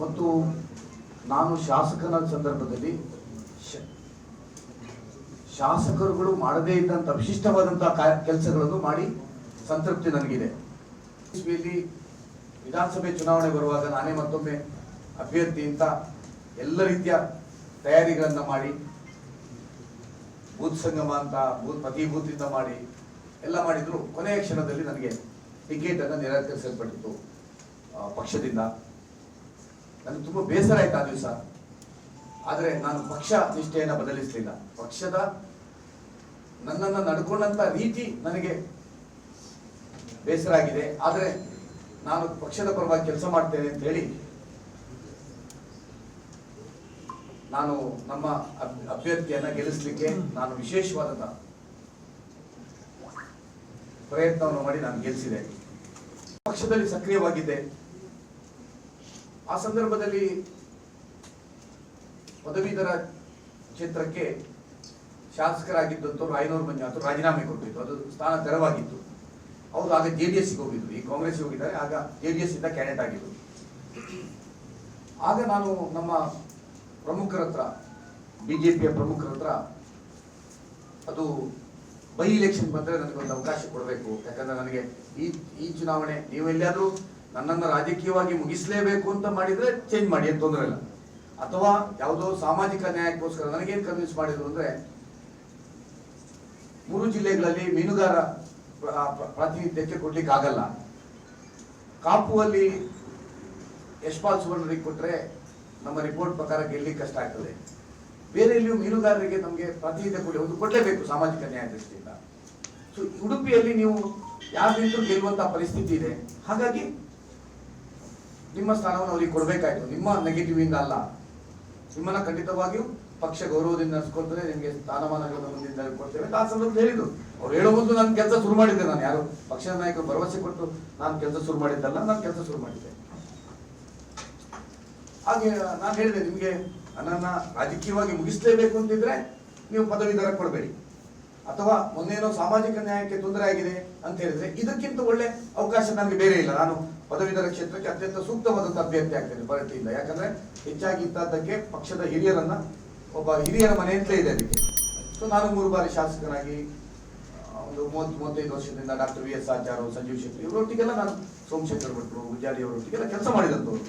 ಮತ್ತು ನಾನು ಶಾಸಕನ ಸಂದರ್ಭದಲ್ಲಿ ಶಾಸಕರುಗಳು ಮಾಡದೇ ಇದ್ದಂಥ ವಿಶಿಷ್ಟವಾದಂತಹ ಕೆಲಸಗಳನ್ನು ಮಾಡಿ ಸಂತೃಪ್ತಿ ನನಗಿದೆ. ವಿಧಾನಸಭೆ ಚುನಾವಣೆ ಬರುವಾಗ ನಾನೇ ಮತ್ತೊಮ್ಮೆ ಅಭ್ಯರ್ಥಿ ಅಂತ ಎಲ್ಲ ರೀತಿಯ ತಯಾರಿಗಳನ್ನು ಮಾಡಿ, ಬೂತ್ ಸಂಗಮ ಅಂತ, ಬೂತ್ ಪ್ರತಿ ಮಾಡಿ ಎಲ್ಲ ಮಾಡಿದ್ರು. ಕೊನೆಯ ಕ್ಷಣದಲ್ಲಿ ನನಗೆ ಟಿಕೆಟನ್ನು ನಿರಾಕರಿಸಲ್ಪಟ್ಟಿತ್ತು ಪಕ್ಷದಿಂದ. ನನಗೆ ತುಂಬ ಬೇಸರ ಆಯ್ತು ಆ ದಿವಸ. ಆದರೆ ನಾನು ಪಕ್ಷ ನಿಷ್ಠೆಯನ್ನು ಬದಲಿಸಲಿಲ್ಲ. ಪಕ್ಷದ ನನ್ನನ್ನು ನಡ್ಕೊಂಡಂತ ರೀತಿ ನನಗೆ ಬೇಸರ ಆಗಿದೆ. ಆದರೆ ನಾನು ಪಕ್ಷದ ಪರವಾಗಿ ಕೆಲಸ ಮಾಡ್ತೇನೆ ಅಂತ ಹೇಳಿ ನಾನು ನಮ್ಮ ಅಭ್- ಅಭ್ಯರ್ಥಿಯನ್ನ ಗೆಲ್ಲಿಸಲಿಕ್ಕೆ ನಾನು ವಿಶೇಷವಾದಂತ ಪ್ರಯತ್ನವನ್ನು ಮಾಡಿ ನಾನು ಗೆಲ್ಲಿಸಿದೆ ಪಕ್ಷದಲ್ಲಿ ಸಕ್ರಿಯವಾಗಿದ್ದೆ. ಆ ಸಂದರ್ಭದಲ್ಲಿ ಪದವೀಧರ ಕ್ಷೇತ್ರಕ್ಕೆ ಶಾಸಕರಾಗಿದ್ದಂಥ ರಾಯನೂರ್ ಮಂಜುನಾಥ್ ರಾಜೀನಾಮೆ ಕೊಟ್ಟಿತ್ತು ಅದು ಸ್ಥಾನ ತೆರವಾಗಿತ್ತು. ಅವರು ಆಗ ಜೆ ಡಿ ಎಸ್ಗೆ ಹೋಗಿದ್ರು ಈ ಕಾಂಗ್ರೆಸ್ಗೆ ಹೋಗಿದ್ದಾರೆ. ಆಗ ಜೆ ಡಿ ಎಸ್ ಇಂದ ಕ್ಯಾಂಡಿಡೇಟ್ ಆಗಿದ್ರು ಆಗ ನಾನು ನಮ್ಮ ಪ್ರಮುಖರ ಹತ್ರ, ಬಿಜೆಪಿಯ ಪ್ರಮುಖರ ಹತ್ರ ಅದು ಬೈ ಇಲೆಕ್ಷನ್ ಬಂದರೆ ನನಗೊಂದು ಅವಕಾಶ ಕೊಡಬೇಕು. ಯಾಕಂದ್ರೆ ನನಗೆ ಈ ಈ ಚುನಾವಣೆ, ನೀವು ಎಲ್ಲಿಯಾದ್ರೂ ನನ್ನನ್ನು ರಾಜಕೀಯವಾಗಿ ಮುಗಿಸಲೇಬೇಕು ಅಂತ ಮಾಡಿದ್ರೆ ಚೇಂಜ್ ಮಾಡಿ, ಏನು ತೊಂದರೆ ಇಲ್ಲ. ಅಥವಾ ಯಾವುದೋ ಸಾಮಾಜಿಕ ನ್ಯಾಯಕ್ಕೋಸ್ಕರ ನನಗೇನು ಕನ್ವಿನ್ಸ್ ಮಾಡಿದ್ರು ಅಂದ್ರೆ, ಮೂರು ಜಿಲ್ಲೆಗಳಲ್ಲಿ ಮೀನುಗಾರ ಪ್ರ- ಪ್ರ- ಪ್ರಾತಿನಿಧ್ಯಕ್ಕೆ ಕೊಡ್ಲಿಕ್ಕೆ ಆಗಲ್ಲ. ಕಾಪುವಲ್ಲಿ ಯಶ್ಪಾಲ್ ಸುವರ್ಣರಿಗೆ ಕೊಟ್ಟರೆ ನಮ್ಮ ರಿಪೋರ್ಟ್ ಪ್ರಕಾರ ಗೆಲ್ಲಿಕ್ಕೆ ಕಷ್ಟ ಆಗ್ತದೆ. ಬೇರೆ ಎಲ್ಲಿಯೂ ಮೀನುಗಾರರಿಗೆ ನಮಗೆ ಪ್ರಾತಿನಿಧ್ಯ ಕೊಡಿ, ಒಂದು ಕೊಡಲೇಬೇಕು ಸಾಮಾಜಿಕ ನ್ಯಾಯ ದೃಷ್ಟಿಯಿಂದ. ಸೊ ಉಡುಪಿಯಲ್ಲಿ ನೀವು ಯಾರು ನಿಂತರೂ ಗೆಲ್ಲುವಂತ ಪರಿಸ್ಥಿತಿ ಇದೆ. ಹಾಗಾಗಿ ನಿಮ್ಮ ಸ್ಥಾನವನ್ನು ಅವರಿಗೆ ಕೊಡಬೇಕಾಯಿತು. ನಿಮ್ಮ ನೆಗೆಟಿವ್ ಇಂದ ಅಲ್ಲ. ನಿಮ್ಮನ್ನ ಖಂಡಿತವಾಗಿಯೂ ಪಕ್ಷ ಗೌರವದಿಂದ ನಡೆಸ್ಕೊಳ್ತದೆ, ನಿಮಗೆ ಸ್ಥಾನಮಾನಗಳನ್ನು ಮುಂದಿನ ಕೊಡ್ತೇವೆ ಆ ಸಂದರ್ಭದಲ್ಲಿ ಹೇಳಿದ್ರು ಅವ್ರು ಹೇಳೋ ಮೊದಲು ನಾನು ಕೆಲಸ ಶುರು ಮಾಡಿದ್ದೆ ನಾನು. ಯಾರು? ಪಕ್ಷದ ನಾಯಕರು ಭರವಸೆ ಕೊಟ್ಟು ನಾನು ಕೆಲಸ ಶುರು ಮಾಡಿದ್ದಲ್ಲ, ನಾನು ಕೆಲಸ ಶುರು ಮಾಡಿದ್ದೆ. ಹಾಗೆ ನಾನು ಹೇಳಿದೆ, ನಿಮಗೆ ನನ್ನ ರಾಜಕೀಯವಾಗಿ ಮುಗಿಸ್ಲೇಬೇಕು ಅಂತಿದ್ರೆ ನೀವು ಪದವೀಧರ ಕೊಡಬೇಡಿ. ಅಥವಾ ಮೊನ್ನೇನೋ ಸಾಮಾಜಿಕ ನ್ಯಾಯಕ್ಕೆ ತೊಂದರೆ ಆಗಿದೆ ಅಂತ ಹೇಳಿದ್ರೆ ಇದಕ್ಕಿಂತ ಒಳ್ಳೆ ಅವಕಾಶ ನನಗೆ ಬೇರೆ ಇಲ್ಲ. ನಾನು ಪದವೀಧರ ಕ್ಷೇತ್ರಕ್ಕೆ ಅತ್ಯಂತ ಸೂಕ್ತವಾದಂಥ ಅಭ್ಯರ್ಥಿ ಆಗ್ತದೆ ಪಾರ್ಟಿಯಿಂದ ಯಾಕಂದ್ರೆ ಹೆಚ್ಚಾಗಿ ಇದ್ದದ್ದಕ್ಕೆ ಪಕ್ಷದ ಹಿರಿಯರನ್ನ ಒಬ್ಬ ಹಿರಿಯರ ಮನೆ ಅಂತಲೇ ಇದೆ ಅದಕ್ಕೆ. ಸೊ ನಾನು ಮೂರು ಬಾರಿ ಶಾಸಕನಾಗಿ ಒಂದು ಮೂವತ್ತು, ಮೂವತ್ತೈದು ವರ್ಷದಿಂದ doctor V S Achar Sanjeev Shetty ಇವರೊಟ್ಟಿಗೆಲ್ಲ ನಾನು ಸೋಮಶೇಖರ್ ಭಟ್ರು ಗುಜಾರಿ ಅವರೊಟ್ಟಿಗೆಲ್ಲ ಕೆಲಸ ಮಾಡಿದಂಥವ್ರು.